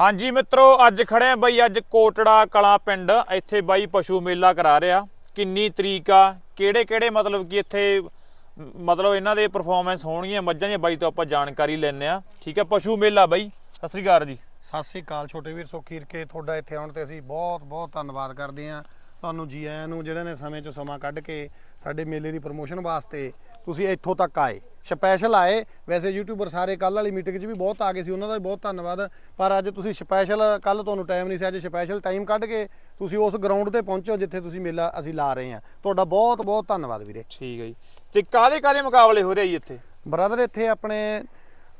ਹਾਂਜੀ ਮਿੱਤਰੋ, ਅੱਜ ਖੜੇ ਆ ਬਾਈ ਅੱਜ ਕੋਟੜਾ ਕਲਾ ਪਿੰਡ। ਇੱਥੇ ਬਾਈ ਪਸ਼ੂ ਮੇਲਾ ਕਰਾ ਰਿਹਾ। ਕਿੰਨੀ ਤਰੀਕ ਆ? ਕਿਹੜੇ ਕਿਹੜੇ ਮਤਲਬ ਕਿ ਇੱਥੇ ਮਤਲਬ ਇਹਨਾਂ ਦੇ ਪਰਫਾਰਮੈਂਸ ਹੋਣਗੀਆਂ? ਮੱਝਾਂ ਦੀਆਂ ਬਾਈ ਤੋਂ ਆਪਾਂ ਜਾਣਕਾਰੀ ਲੈਣੇ ਆ ਠੀਕ ਹੈ ਪਸ਼ੂ ਮੇਲਾ ਬਾਈ। ਸਤਿ ਸ੍ਰੀ ਅਕਾਲ ਜੀ। ਸਤਿ ਸ੍ਰੀ ਅਕਾਲ ਛੋਟੇ ਵੀਰ, ਸੁਖੀਰ ਕੇ। ਤੁਹਾਡਾ ਇੱਥੇ ਆਉਣ ਤੇ ਅਸੀਂ ਬਹੁਤ ਬਹੁਤ ਧੰਨਵਾਦ ਕਰਦੇ ਹਾਂ। ਤੁਹਾਨੂੰ ਜੀ ਆਇਆਂ ਨੂੰ ਜਿਹੜੇ ਨੇ ਸਮੇਂ 'ਚ ਸਮਾਂ ਕੱਢ ਕੇ ਸਾਡੇ ਮੇਲੇ ਦੀ ਪ੍ਰੋਮੋਸ਼ਨ ਵਾਸਤੇ ਤੁਸੀਂ ਇੱਥੋਂ ਤੱਕ ਆਏ। ਸਪੈਸ਼ਲ ਆਏ। ਵੈਸੇ ਯੂਟਿਊਬਰ ਸਾਰੇ ਕੱਲ ਵਾਲੀ ਮੀਟਿੰਗ 'ਚ ਵੀ ਬਹੁਤ ਆ ਗਏ ਸੀ। ਉਹਨਾਂ ਦਾ ਵੀ ਬਹੁਤ ਧੰਨਵਾਦ। ਪਰ ਅੱਜ ਤੁਸੀਂ ਸਪੈਸ਼ਲ ਕੱਲ ਤੁਹਾਨੂੰ ਟਾਈਮ ਨਹੀਂ ਸੀ। ਅੱਜ ਸਪੈਸ਼ਲ ਟਾਈਮ ਕੱਢ ਕੇ ਤੁਸੀਂ ਉਸ ਗਰਾਊਂਡ ਤੇ ਪਹੁੰਚੋ ਜਿੱਥੇ ਤੁਸੀਂ ਮੇਲਾ ਅਸੀਂ ਲਾ ਰਹੇ ਹਾਂ। ਤੁਹਾਡਾ ਬਹੁਤ ਬਹੁਤ ਧੰਨਵਾਦ ਵੀਰੇ। ਠੀਕ ਹੈ ਜੀ। ਤੇ ਕਾਦੇ ਕਾਦੇ ਮੁਕਾਬਲੇ ਹੋ ਰਹੇ ਜੀ ਇੱਥੇ? ਬ੍ਰਦਰ ਇੱਥੇ ਆਪਣੇ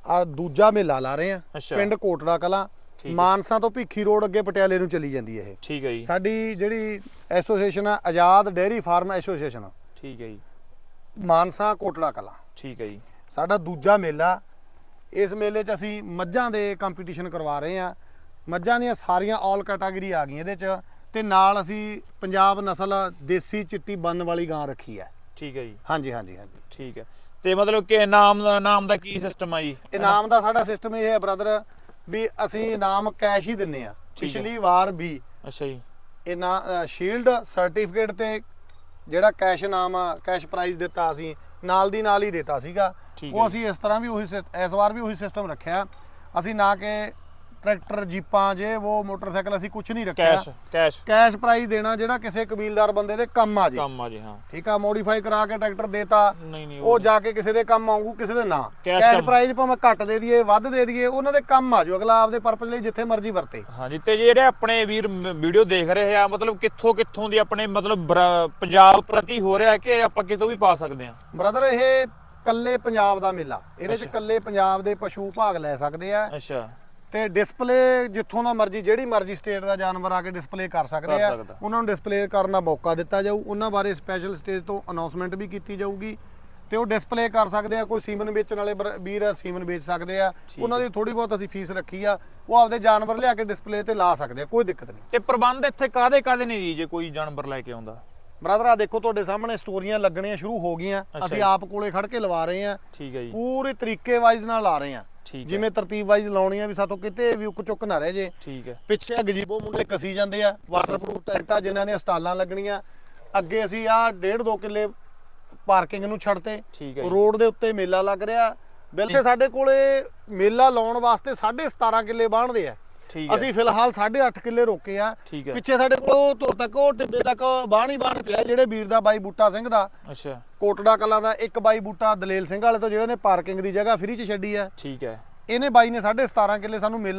ਆ ਦੂਜਾ ਮੇਲਾ ਲਾ ਰਹੇ ਆ ਅੱਛਾ। ਪਿੰਡ ਕੋਟੜਾ ਕਲਾਂ। ਹੈ। ਮਾਨਸਾ ਤੋਂ ਭੀਖੀ ਰੋਡ ਅੱਗੇ ਪਟਿਆਲੇ ਨੂੰ ਚਲੀ ਜਾਂਦੀ ਹੈ ਇਹ। ਠੀਕ ਹੈ ਜੀ। ਸਾਡੀ ਜਿਹੜੀ ਐਸੋਸੀਏਸ਼ਨ ਆ ਆਜ਼ਾਦ ਡੇਅਰੀ ਫਾਰਮ ਐਸੋਸੀਏਸ਼ਨ ਠੀਕ ਹੈ ਜੀ। ਮਾਨਸਾ ਕੋਟੜਾ ਕਲਾਂ। ਠੀਕ ਹੈ ਜੀ। ਸਾਡਾ ਦੂਜਾ ਮੇਲਾ। ਇਸ ਮੇਲੇ 'ਚ ਅਸੀਂ ਮੱਝਾਂ ਦੇ ਕੰਪੀਟੀਸ਼ਨ ਕਰਵਾ ਰਹੇ ਆ ਮੱਝਾਂ ਦੀਆਂ ਸਾਰੀਆਂ ਆਲ ਕੈਟਾਗਰੀ ਆ ਗਈਆਂ ਇਹਦੇ 'ਚ ਤੇ ਨਾਲ ਅਸੀਂ ਪੰਜਾਬ ਨਸਲ ਦੇਸੀ ਚਿੱਟੀ ਬੰਨ ਵਾਲੀ ਗਾਂ ਰੱਖੀ ਹੈ। ਠੀਕ ਹੈ ਜੀ। ਹਾਂਜੀ ਹਾਂਜੀ ਹਾਂਜੀ। ਠੀਕ ਹੈ। ਤੇ ਮਤਲਬ ਕਿ ਨਾਮ ਦਾ ਨਾਮ ਦਾ ਕੀ ਸਿਸਟਮ ਆ ਜੀ? ਇਨਾਮ ਦਾ ਸਾਡਾ ਸਿਸਟਮ ਇਹ ਹੈ ਬ੍ਰਦਰ ਵੀ ਅਸੀਂ ਇਨਾਮ ਕੈਸ਼ ਹੀ ਦਿੰਨੇ ਆ ਹੈ। ਪਿਛਲੀ ਵਾਰ ਵੀ ਅੱਛਾ ਜੀ। ਇਨਾ ਸ਼ੀਲਡ ਸਰਟੀਫਿਕੇਟ ਤੇ ਜਿਹੜਾ ਕੈਸ਼ ਇਨਾਮ ਆ ਕੈਸ਼ ਪ੍ਰਾਈਜ਼ ਦਿੱਤਾ ਅਸੀਂ ਨਾਲ ਦੀ ਨਾਲ ਹੀ ਦਿੱਤਾ ਸੀਗਾ ਉਹ। ਅਸੀਂ ਇਸ ਤਰ੍ਹਾਂ ਵੀ ਉਹੀ ਇਸ ਵਾਰ ਵੀ ਉਹੀ ਸਿਸਟਮ ਰੱਖਿਆ ਅਸੀਂ ਨਾ ਕਿ ਟਰੈਕਟਰ ਜੀਪਾਂ ਜੇ ਉਹ ਮੋਟਰਸਾਈਕਲ ਅਸੀਂ ਕੁਝ ਨਹੀਂ ਰੱਖਿਆ। Cash cash. ਕੈਸ਼ ਪ੍ਰਾਈਜ਼ ਦੇਣਾ ਜਿਹੜਾ ਕਿਸੇ ਕਬੀਲਦਾਰ ਬੰਦੇ ਦੇ ਕੰਮ ਆ ਜੇ। ਕੰਮ ਆ ਜੀ ਹਾਂ। ਠੀਕ ਆ ਮੋਡੀਫਾਈ ਕਰਾ ਕੇ ਟਰੈਕਟਰ ਦੇਤਾ। ਨਹੀਂ ਨਹੀਂ ਉਹ ਜਾ ਕੇ ਕਿਸੇ ਦੇ ਕੰਮ ਆਊਗਾ ਕਿਸੇ ਦੇ ਨਾ। ਕੈਸ਼। ਪ੍ਰਾਈਜ਼ ਭਾਵੇਂ ਘੱਟ ਦੇ ਦਈਏ ਵੱਧ ਦੇ ਦਈਏ ਉਹਨਾਂ ਦੇ ਕੰਮ ਆ ਜੋ। ਅਗਲਾ ਆਪਦੇ ਪਰਪਸ ਲਈ ਜਿੱਥੇ ਮਰਜ਼ੀ ਵਰਤੇ। ਹਾਂਜੀ ਤੇ ਜਿਹੜੇ ਆਪਣੇ ਵੀਰ ਵੀਡੀਓ ਦੇਖ ਰਹੇ ਆ ਮਤਲਬ ਕਿੱਥੋਂ ਕਿੱਥੋਂ ਦੀ ਆਪਣੇ ਮਤਲਬ ਪੰਜਾਬ ਪ੍ਰਤੀ ਹੋ ਰਿਹਾ ਕਿ ਆਪਾਂ ਕਿਤੋਂ ਵੀ ਪਾ ਸਕਦੇ ਆ? ਬ੍ਰਦਰ ਇਹ ਕੱਲੇ ਪੰਜਾਬ ਦਾ ਮੇਲਾ। ਇਹਦੇ ਚ ਕੱਲੇ ਪੰਜਾਬ ਦੇ ਪਸ਼ੂ ਭਾਗ ਲੈ ਸਕਦੇ ਆ। ਅੱਛਾ। ਤੇ ਡਿਸਪਲੇ ਜਿੱਥੋਂ ਦਾ ਮਰਜ਼ੀ ਜਿਹੜੀ ਮਰਜ਼ੀ ਸਟੇਟ ਦਾ ਜਾਨਵਰ ਆ ਕੇ ਡਿਸਪਲੇ ਕਰ ਸਕਦੇ ਆ। ਸਕਦਾ। ਉਹਨਾਂ ਨੂੰ ਡਿਸਪਲੇ ਕਰਨ ਦਾ ਮੌਕਾ ਦਿੱਤਾ ਜਾਊ। ਉਹਨਾਂ ਬਾਰੇ ਸਪੈਸ਼ਲ ਸਟੇਜ ਤੋਂ ਅਨਾਉਂਸਮੈਂਟ ਵੀ ਕੀਤੀ ਜਾਊਗੀ। ਤੇ ਉਹ ਡਿਸਪਲੇ ਕਰ ਸਕਦੇ ਆ ਕੋਈ ਸੀਮਨ ਵੇਚਣ ਵਾਲੇ ਬਰ- ਵੀਰ ਆ ਸੀਮਨ ਵੇਚ ਸਕਦੇ ਆ। ਉਹਨਾਂ ਦੀ ਥੋੜੀ ਬਹੁਤ ਅਸੀਂ ਫੀਸ ਰੱਖੀ ਆ। ਉਹ ਆਪਦੇ ਜਾਨਵਰ ਲਿਆ ਕੇ ਡਿਸਪਲੇ ਤੇ ਲਾ ਸਕਦੇ ਆ ਕੋਈ ਦਿੱਕਤ ਨਹੀਂ। ਤੇ ਪ੍ਰਬੰਧ ਇੱਥੇ ਕਾਦੇ ਕਾਦੇ ਨੇ ਜੀ ਜੇ ਕੋਈ ਜਾਨਵਰ ਲੈ ਕੇ ਆਉਂਦਾ? ਬ੍ਰਦਰ ਆ ਦੇਖੋ ਤੁਹਾਡੇ ਸਾਹਮਣੇ ਸਟੋਰੀਆਂ ਲੱਗਣੀਆਂ ਸ਼ੁਰੂ ਹੋ ਗਈਆਂ। ਅੱਛਾ ਅਸੀਂ। ਆਪ ਕੋਲੇ ਖੜ ਕੇ ਲਵਾ ਰਹੇ ਆ। ਠੀਕ ਹੈ ਜੀ। ਪੂਰੇ ਤਰੀਕੇ ਵਾਈਜ਼ ਨਾਲ ਲਾ ਰਹੇ ਆ। ਠੀਕ ਹੈ। ਜਿਵੇਂ ਤਰਤੀਬ ਵਾਈਜ਼ ਲਾਉਣੀਆਂ ਵੀ ਸਾਤੋਂ ਕਿਤੇ ਵੀ ਉੱਕ ਚੁੱਕ ਨਾ ਰਹਿ ਜੇ। ਠੀਕ ਹੈ। ਪਿੱਛੇ ਗਜੀਬੋ ਮੁੰਡੇ ਕਸੀ ਜਾਂਦੇ ਆ ਵਾਟਰਪ੍ਰੂਫ ਟੈਂਟਾਂ ਜਿਨ੍ਹਾਂ ਦੀਆਂ ਸਟਾਲਾਂ ਲੱਗਣੀਆਂ। ਅੱਗੇ ਅਸੀਂ ਆ 1.5 2 ਕਿੱਲੇ ਪਾਰਕਿੰਗ ਨੂੰ ਛੱਡਤੇ। ਠੀਕ ਹੈ ਜੀ। ਰੋਡ ਦੇ ਉੱਤੇ ਮੇਲਾ ਲੱਗ ਰਿਹਾ। ਬਿਲਕੁਲ ਸਾਡੇ ਕੋਲੇ ਮੇਲਾ ਲਾਉਣ ਵਾਸਤੇ 17.5 ਕਿੱਲੇ ਬਾਣਦੇ ਆ। ਠੀਕ ਹੈ। ਅਸੀਂ ਫਿਲਹਾਲ 8.5 ਕਿੱਲੇ ਰੋਕੇ ਆ। ਠੀਕ ਹੈ। ਪਿੱਛੇ ਸਾਡੇ ਕੋਲ ਉਹ ਤੋਂ ਤੱਕ ਉਹ ਟਿੱਬੇ ਤੱਕ ਬਾਣ ਬਾਣ ਪਿਆ ਜਿਹੜੇ ਵੀਰ ਦਾ ਬਾਈ ਬੂਟਾ ਸਿੰਘ ਦਾ। ਅੱਛਾ। ਕੋਟੜਾ ਕਲਾਂ ਦਾ ਇੱਕ ਬਾਈ ਬੂਟਾ ਦਲੇਲ ਸਿੰਘ ਵਾਲੇ ਤੋਂ ਜਿਹੜੇ ਨੇ ਪਾਰਕਿੰਗ ਦੀ ਜਗ੍ਹਾ ਫ੍ਰੀ ਚ ਛੱਡੀ ਆ ਠੀਕ ਹੈ। ਇਹਨੇ ਬਾਈ ਨੇ 17.5 ਕਿੱਲੇ ਸਾਨੂੰ ਮੇਲਾ